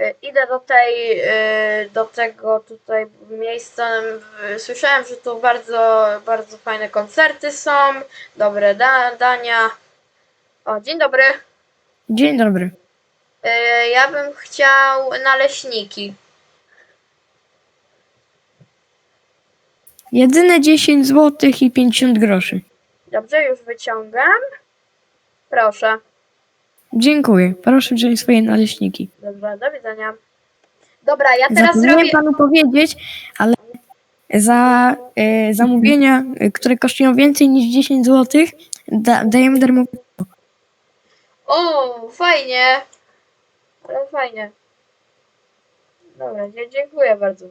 Y, Idę do tej, y, do tego tutaj miejsca. Słyszałem, że tu bardzo, bardzo fajne koncerty są, dobre da dania. O, dzień dobry. Dzień dobry. Y, Ja bym chciał naleśniki. Jedyne 10 zł i 50 groszy. Dobrze, już wyciągam. Proszę. Dziękuję. Proszę wziąć swoje naleśniki. Dobra, do widzenia. Dobra, ja teraz Zapomniałem zrobię. panu powiedzieć, ale za e, zamówienia, e, które kosztują więcej niż 10 zł, da, dajemy darmowe. O, fajnie. Ale fajnie. Dobra, dzie- dziękuję bardzo.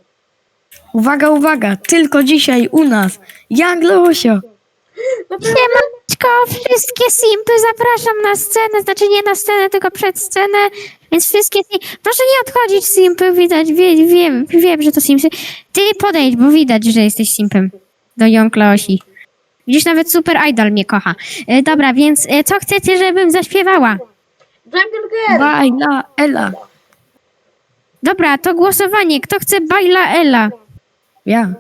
Uwaga, uwaga, tylko dzisiaj u nas. Jan Leosio. Siemaneczko, wszystkie simpy zapraszam na scenę, znaczy nie na scenę, tylko przed scenę, więc wszystkie Proszę nie odchodzić simpy, widać, wie, wiem, wiem, że to simpy. Ty podejdź, bo widać, że jesteś simpem do Jonkla Osi. Widzisz, nawet Super Idol mnie kocha. E, dobra, więc e, co chcecie, żebym zaśpiewała? Jungle Girl. Bajla, Ela. Dobra, to głosowanie. Kto chce Baila Ella? Ja.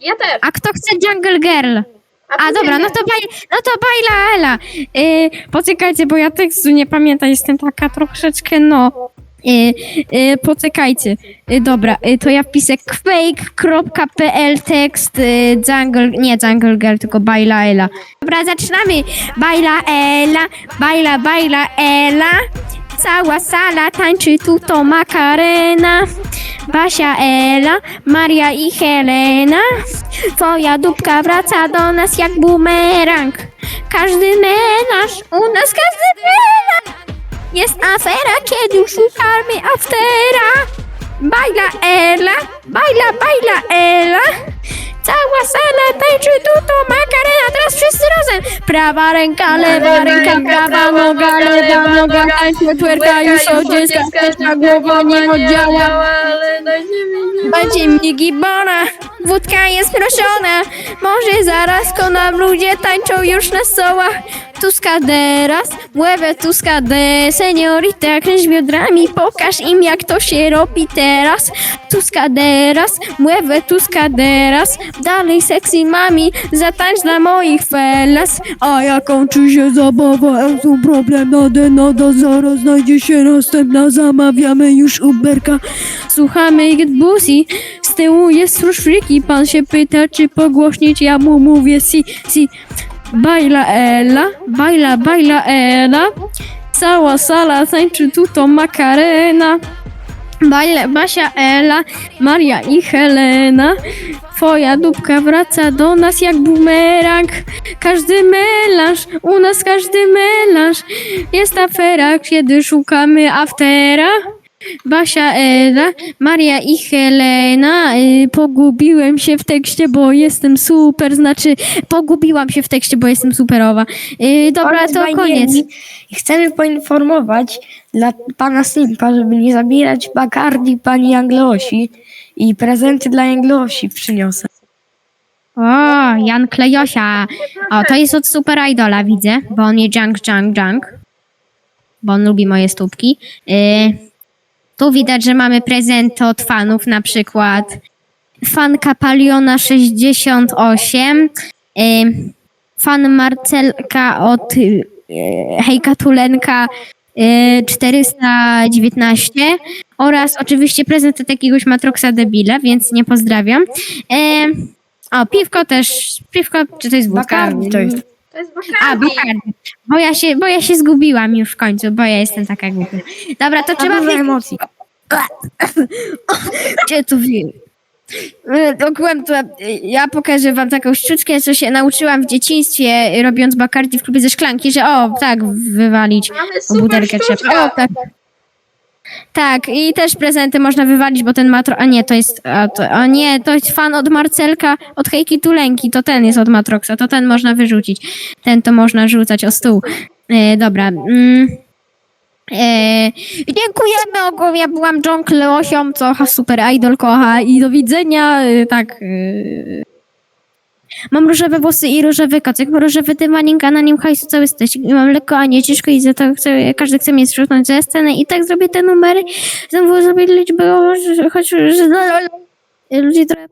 Ja też. A kto chce Jungle Girl? A ty dobra, no to, baj, no to bajla Ela. Yy, poczekajcie, bo ja tekstu nie pamiętam, jestem taka troszeczkę, no. Yy, yy, poczekajcie. Yy, dobra, yy, to ja wpiszę quake.pl tekst yy, jungle, nie jungle girl, tylko bajla Ela. Dobra, zaczynamy. Bajla Ela, bajla, bajla Ela. Cała sala tańczy tu to makarena. Basia, Ela, Maria i Helena. Twoja dupka wraca do nas jak bumerang. Każdy menaż, u nas każdy menaż. Jest afera, kiedy szukamy aftera. Bajla Ela, bajla, bajla Ela. Cała sala tańczy tu to makarena, teraz wszyscy razem. Prawa ręka, lewa ręka, prawa noga, lewa noga, tańczy twerka już od dziecka, ta głowa nie oddziała. Będzie mi gibona, wódka jest proszona. Może zaraz ko nam ludzie tańczą już na stołach. Tuscaderas, mueve tuscade, seniorita, kręć biodrami, pokaż im jak to się robi teraz. Tuscaderas, mueve tuscaderas, dalej sexy mami, zatańcz dla moich felas. A jak kończy się zabawa, tu problem nade nada, zaraz znajdzie się następna, zamawiamy już Uberka. Słuchamy Get Bussy, z tyłu jest fruszfriki, pan się pyta czy pogłośnić, ja mu mówię si, si. Baila Ela, baila, baila Ela, cała sala tańczy tu to makarena. Baila, Basia, Ela, Maria i Helena. Twoja dupka wraca do nas jak bumerang. Każdy melanż, u nas każdy melanż. Jest afera, kiedy szukamy aftera. Basia, Ela, Maria i Helena. Y, pogubiłem się w tekście, bo jestem super. Znaczy, pogubiłam się w tekście, bo jestem superowa. Y, dobra, to bajnieni. koniec. I chcemy poinformować dla pana Simpa, żeby nie zabierać Bacardi pani Anglosi i prezenty dla Anglosi przyniosę. O, Jan Klejosia. O, to jest od Super Idola, widzę, bo on je junk, junk, junk. Bo on lubi moje stópki. Y, tu widać, że mamy prezenty od fanów, na przykład fanka Paliona 68, y, fan Marcelka od y, Hejka Tulenka y, 419 oraz oczywiście prezent od jakiegoś Matroxa Debila, więc nie pozdrawiam. Y, o, piwko też. Piwko, czy to jest wódka? Bacardi to jest. To jest A, Bacardi. Bacardi. Bo ja, się, bo ja się zgubiłam już w końcu, bo ja jestem taka głupia. Dobra, to Trzeba dużo emocji. Gdzie tu wiem? Ogółem to ja pokażę wam taką sztuczkę, co się nauczyłam w dzieciństwie, robiąc bakardi w klubie ze szklanki, że o, tak, wywalić Mamy super butelkę trzeba. sztuczkę. O, tak. Tak, i też prezenty można wywalić, bo ten matro... A nie, to jest... A, to, a nie, to jest fan od Marcelka, od Hejki Tulenki, to ten jest od Matroxa, to ten można wyrzucić. Ten to można rzucać o stół. E, dobra. Mm. E, dziękujemy ogólnie, ja byłam John Kleosią, co super idol kocha i do widzenia, e, tak... E, Mam różowe włosy i różowy kocyk, różowy dywanik, a na nim hajsu cały stać. I mam lekko, a nie ciężko i za to chcę, każdy chce mnie zrzucnąć ze sceny i tak zrobię te numery. Znowu zrobię liczbę, choć że ludzi trochę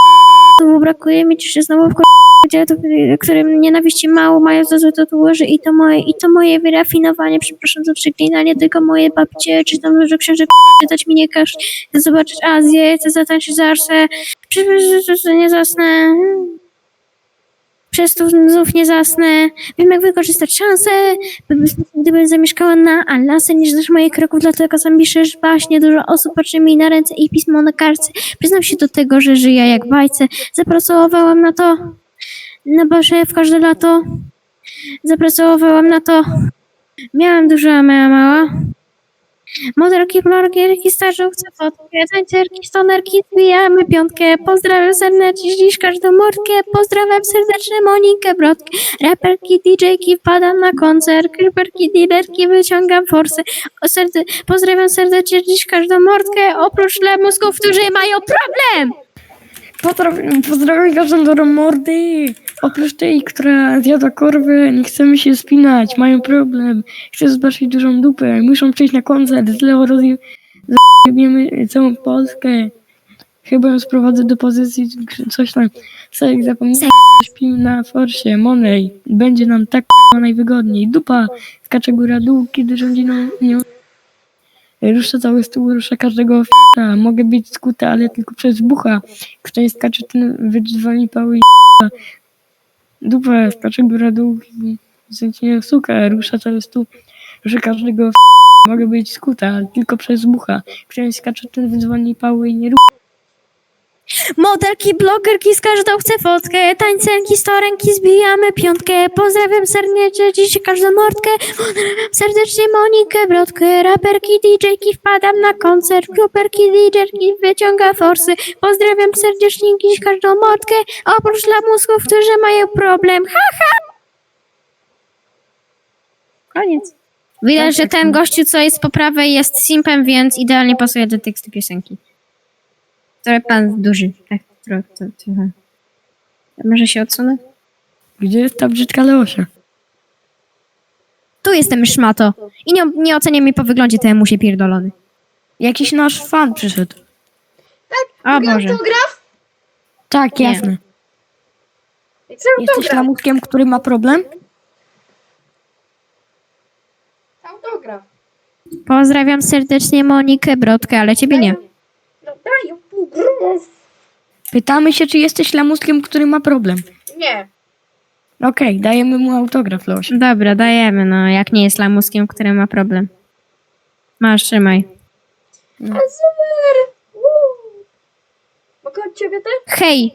słowo brakuje mi, czy się znowu w którym nienawiści mało mają za złe tatuaże i to moje, i to moje wyrafinowanie, przepraszam za przeklinanie, tylko moje babcie, czy tam, że księżyc dać mi nie każ, zobaczyć Azję, chcę zatańczyć zarsę, przecież nie zasnę, przez to znów nie zasnę, wiem jak wykorzystać szansę, by- gdybym zamieszkała na Alasce, nie znasz moich kroków, dlatego sam piszesz baśnie, dużo osób patrzy mi na ręce i pismo na kartce, przyznam się do tego, że żyję jak bajce, zapracowałam na to, na barze w każde lato, zapracowałam na to, miałam dużo, a miała mała. Modelki, blogierki, stażówce, fotki, tańcerki, stonerki, zbijamy piątkę. Pozdrawiam serdecznie dziś każdą mordkę. Pozdrawiam serdecznie Monikę Brodkę. Raperki, DJ-ki, wpadam na koncert. Creeperki, dealerki, wyciągam forsy. O serde- pozdrawiam serdecznie dziś każdą mordkę. Oprócz lemusków, którzy mają problem. Pozdrawiam, pozdrawiam każdą mordy. Oprócz tej, która zjada korwę, nie chcemy się spinać, mają problem. Chcę zobaczyć dużą dupę, muszą przyjść na koncert, źle rozjebiemy całą Polskę. Chyba ją sprowadzę do pozycji coś tam. Sek, zapomniałem, śpimy na forsie, Monej. Będzie nam tak najwygodniej. Dupa skacze góra dół, kiedy rządzi nam nią. Rusza cały stół, rusza każdego f***a. Mogę być skuta, ale tylko przez bucha. Kto nie skacze, ten wydrzwani pały k***a. Dupa skacze góra dół, zęcinie suka, rusza cały stół, rusza każdego f***a. Mogę być skuta, tylko przez bucha. Kto nie skacze, ten wydzwoni pały i nie rusza. Modelki, blogerki, z każdą chce fotkę. Tańcenki, storenki, zbijamy piątkę. Pozdrawiam serdecznie dziś każdą mordkę. Pozdrawiam serdecznie Monikę Brodkę. Raperki, DJ-ki, wpadam na koncert. Gruperki, DJ-ki, wyciąga forsy. Pozdrawiam serdecznie dziś każdą mordkę. Oprócz lamusków, którzy mają problem. Ha, ha! Koniec. Widać, że ten gościu, co jest po prawej, jest simpem, więc idealnie pasuje do tekstu piosenki. Trochę pan duży. Tak, trochę. To, trochę. Może się odsunę? Gdzie jest ta brzydka Leosia? Tu jestem szmato. I nie, nie oceniaj mnie po wyglądzie temu się pierdolony. Jakiś nasz fan przyszedł. O Mogę Boże. autograf? Tak, Nie. jasne. Chcę Jesteś autograf. lamuskiem, który ma problem? Autograf. Pozdrawiam serdecznie Monikę Brodkę, ale ciebie nie. No daj. Pytamy się, czy jesteś lamuskiem, który ma problem. Nie. Okej, dajemy mu autograf, Leosia. Dobra, dajemy, no. Jak nie jest lamuskiem, który ma problem. Masz, trzymaj. Ale super. Uuu. Mogę od ciebie też? Hej.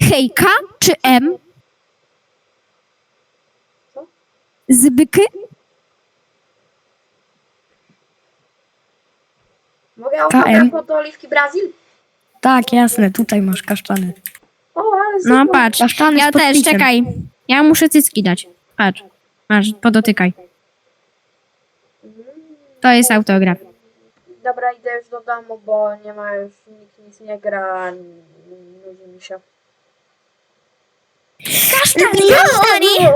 Hej, K czy M? Co? Zbyky? Mogę autograf od Oliwki Brazil? Tak, jasne, tutaj masz kasztany. O, ale. No patrz. Kasztany Ja z też, podpisem. czekaj. Ja muszę cycki dać. Patrz. Masz, podotykaj. To jest autograf. Dobra, idę już do domu, bo nie ma już, nikt nic nie gra, nudzi mi się. Kasztani, kasztani!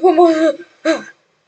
Pomoże!